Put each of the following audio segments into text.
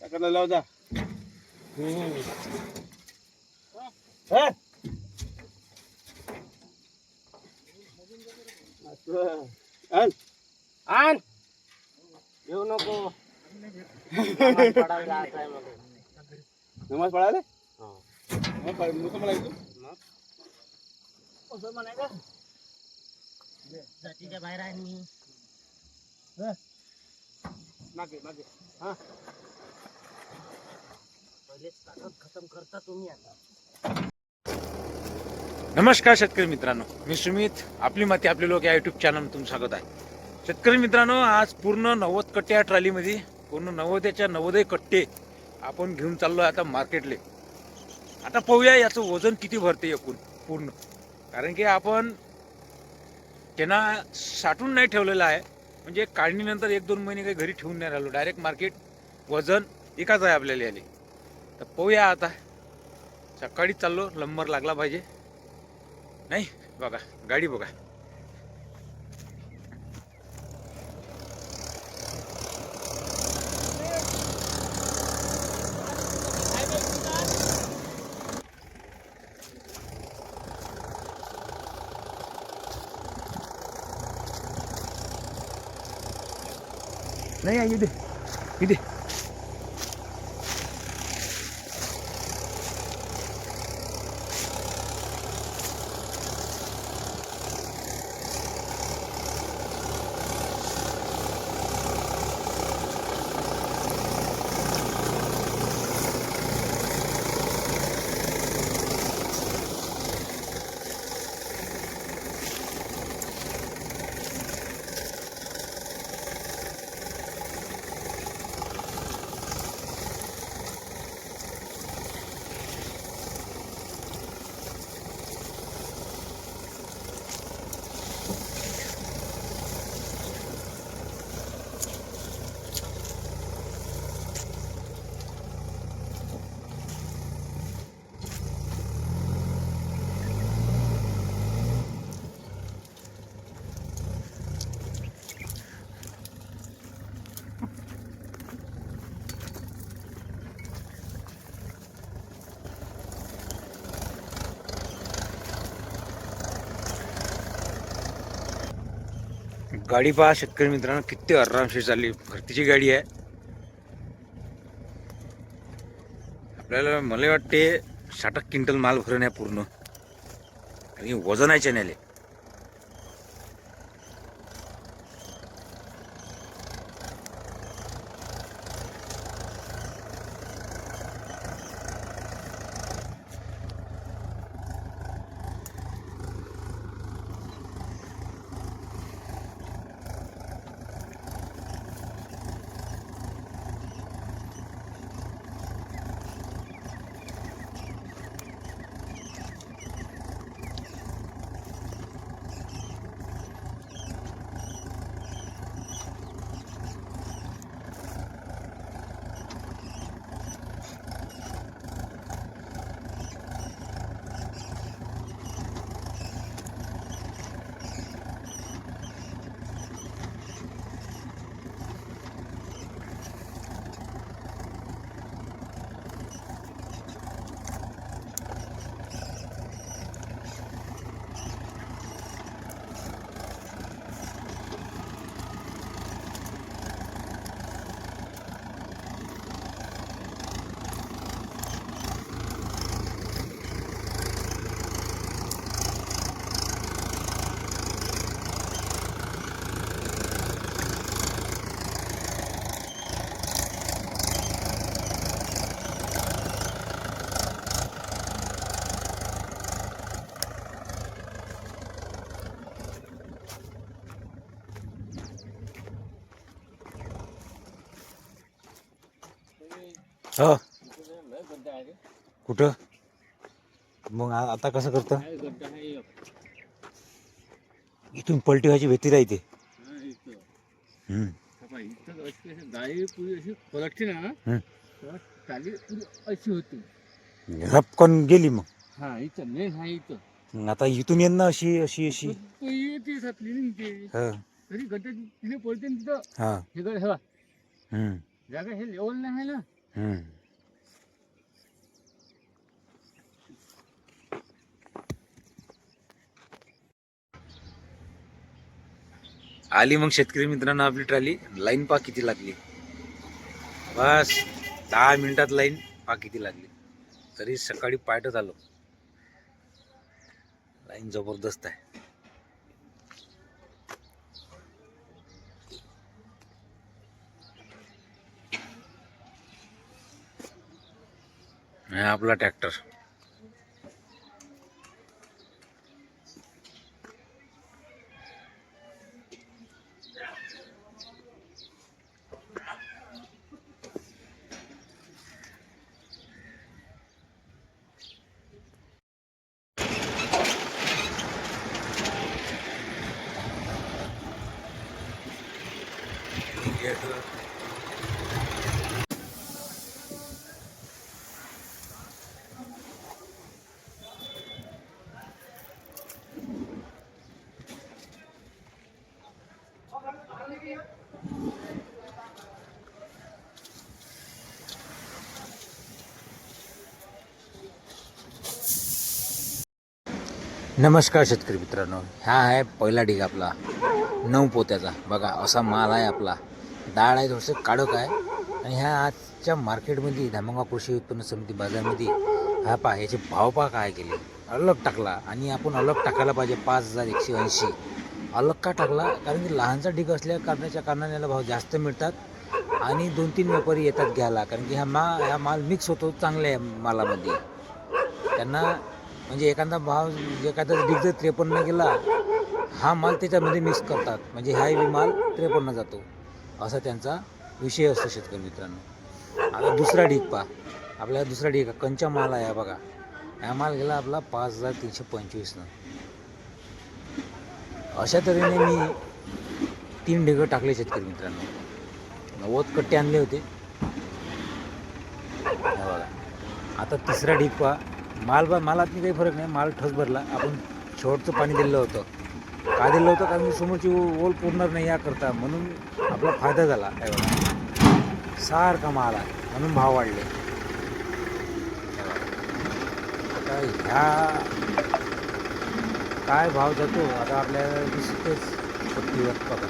टाकायला लाव जा हा? आण. येऊ नको आम्हाला पडायला मला. नमाज पळाले मला म्हणायचं जातीच्या बाहेर आहे मी मागे मागे. पहिलेच ताकद खतम करता तुम्ही आता. नमस्कार शेतकरी मित्रांनो. मी सुमित आपली माती आपले लोक या युट्यूब चॅनल तुमचं स्वागत आहे. शेतकरी मित्रांनो आज पूर्ण नव्वद कट्टे या ट्रॉलीमध्ये पूर्ण नव्वद्याच्या नव्वदही कट्टे आपण घेऊन चाललो आहे आता मार्केटले. आता पाहूया याचं वजन किती भरते एकूण पूर्ण. कारण की आपण त्यांना साठवून नाही ठेवलेलं आहे. म्हणजे काढणीनंतर एक दोन महिने काही घरी ठेवून नाही राहिलो. डायरेक्ट मार्केट वजन एकाच आहे आपल्याला आले तर पाहूया आता. सकाळी चाललो लंबर लागला पाहिजे. नाही बघा गाडी बघा. नाही इथे इथे गाडी पहा शेतकरी मित्रांनो किती आरामशीर चालली. भरतीची गाडी आहे. आपल्याला मला वाटते साठ क्विंटल माल भरून आहे पूर्ण. आणि वजन आहे चॅनेल हो. कुठं? मग आता कसं करतं? इथून पलटी व्हायची भीती राहते. गाडी अशी पलटते ना पुरी अशी होती गेली मग. हा इथं मेन हा इथं आता इथून येईन ना अशी अशी अशी. येते निघते हा. तरी गटाची तिने पडते ना तिथं हा. हे हवा जागा हे लेवल नाही ना. आली मग शेतकरी मित्रांनो आपली ट्रॉली. लाईन पा किती लागली. बस दहा मिनिटात लाईन पा किती लागली. तरी सकाळी पायटच आलो. लाईन जबरदस्त आहे. हा आपला ट्रॅक्टर. नमस्कार शेतकरी मित्रांनो. हा आहे पहिला ढीग आपला. नऊ पोत्याचा. बघा असा माल आहे आपला. डाळ आहे थोडंसं काढक आहे. आणि ह्या आजच्या मार्केटमध्ये धामंगा कृषी उत्पन्न समिती बाजारमध्ये हा पहा याचे भाव पहा काय केले. अलग टाकला. आणि आपण अलग टाकायला पाहिजे पाच हजार एकशे ऐंशी. अलग का टाकला? कारण की लहानचा ढीग असल्या कारणाच्या कारणाने याला भाव जास्त मिळतात. आणि दोन तीन व्यापारी येतात घ्यायला. कारण की हा मा हा माल मिक्स होतो चांगल्या मालामध्ये. त्यांना म्हणजे एखादा भाव एखादा ढीग जर त्रेपन्न गेला हा माल त्याच्यामध्ये मिक्स करतात. म्हणजे हाही माल त्रेपन्न जातो. असा त्यांचा विषय असतो शेतकरी मित्रांनो. आता दुसरा ढीग पहा. आपला दुसरा ढीग कंचा माल आहे बघा. हा माल गेला आपला पाच हजार तीनशे पंचवीसनं अशा तऱ्हेने मी तीन ढिगं टाकले शेतकरी मित्रांनो. नव्वद कट्टे आणले होते. बघा. आता तिसरा ढीग पहा. माल बा मालात काही फरक नाही. माल ठस भरला. आपण शेवटचं पाणी दिलं होतं. का दिलं होतं? कारण समोरची ओल पुरणार नाही याकरता. म्हणून आपला फायदा झाला. काय बघा सारखा माल आहे. म्हणून भाव वाढले. आता ह्या काय भाव जातो? आता आपल्याला दिसतेच पट्टीवर. बघा.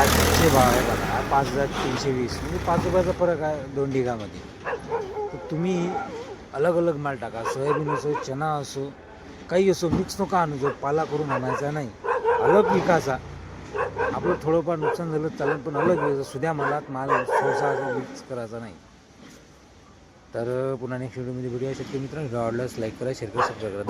आजचे भाव आहे बघा. पाच हजार तीनशे वीस. म्हणजे पाच रुपयाचा फरक आहे दोन डिगामध्ये तर तुम्ही अलग अलग माल टाका. सोयाबीन असो चना असो काही असो मिक्स नका आणू. जो पाला करून आणायचा नाही. अलग विकायचा आपलं थोडंफार नुकसान झालं चालेल पण अलग विकास. सुद्या मालात माल सहसा मिक्स करायचा नाही. तर पुन्हा नेक्स्ट व्हिडिओमध्ये व्हिडिओ शेतकरी मित्रांनो आवडल्यास लाईक करा शेअर करा सबस्क्राईब करा.